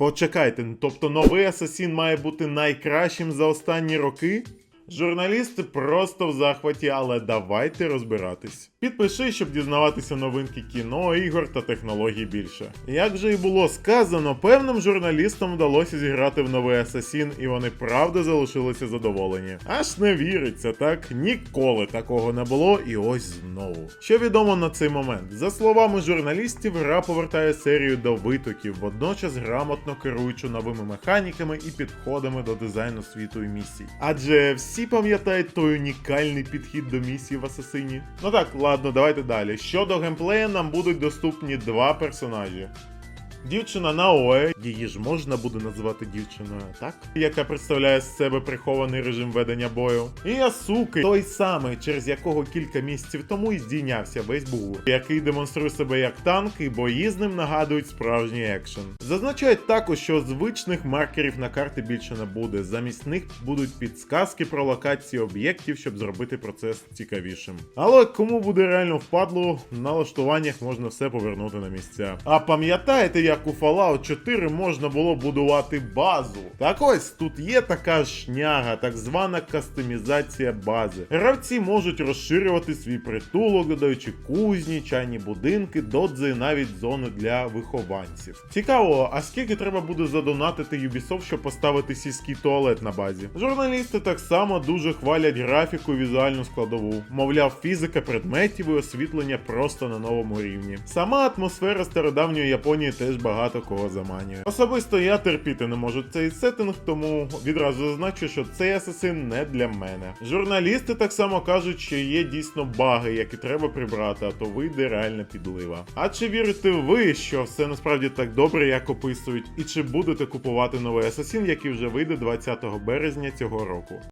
Почекайте, тобто новий Асасін має бути найкращим за останні роки? Журналісти просто в захваті, але давайте розбиратись. Підпиши, щоб дізнаватися новинки кіно, ігор та технологій більше. Як же і було сказано, певним журналістам вдалося зіграти в новий Асасін, і вони правда залишилися задоволені. Аж не віриться, так? Ніколи такого не було, і ось знову. Що відомо на цей момент? За словами журналістів, гра повертає серію до витоків, водночас грамотно керуючи новими механіками і підходами до дизайну світу і місій. Адже всі пам'ятають той унікальний підхід до місії в Асасині. Ну так, ладно, давайте далі. Щодо геймплею, нам будуть доступні два персонажі. Дівчина Наоe, її ж можна буде назвати дівчиною, так? Яка представляє з себе прихований режим ведення бою. І Асуки, той самий, через якого кілька місяців тому і здійнявся весь бугур, який демонструє себе як танк, і бої з ним нагадують справжній екшен. Зазначають також, що звичних маркерів на карти більше не буде. Замість них будуть підсказки про локації об'єктів, щоб зробити процес цікавішим. Але кому буде реально впадло, в налаштуваннях можна все повернути на місця. А пам'ятаєте, як у Fallout 4 можна було будувати базу? Так ось тут є така шняга, так звана кастомізація бази. Гравці можуть розширювати свій притулок, додаючи кузні, чайні будинки, додзи і навіть зони для вихованців. Цікаво, а скільки треба буде задонатити Ubisoft, щоб поставити сільський туалет на базі? Журналісти так само дуже хвалять графіку і візуальну складову. Мовляв, фізика предметів і освітлення просто на новому рівні. Сама атмосфера стародавньої Японії теж багато кого заманює. Особисто я терпіти не можу цей сеттинг, тому відразу зазначу, що цей асасин не для мене. Журналісти так само кажуть, що є дійсно баги, які треба прибрати, а то вийде реальна підлива. А чи вірите ви, що все насправді так добре, як описують, і чи будете купувати новий асасін, який вже вийде 20 березня цього року?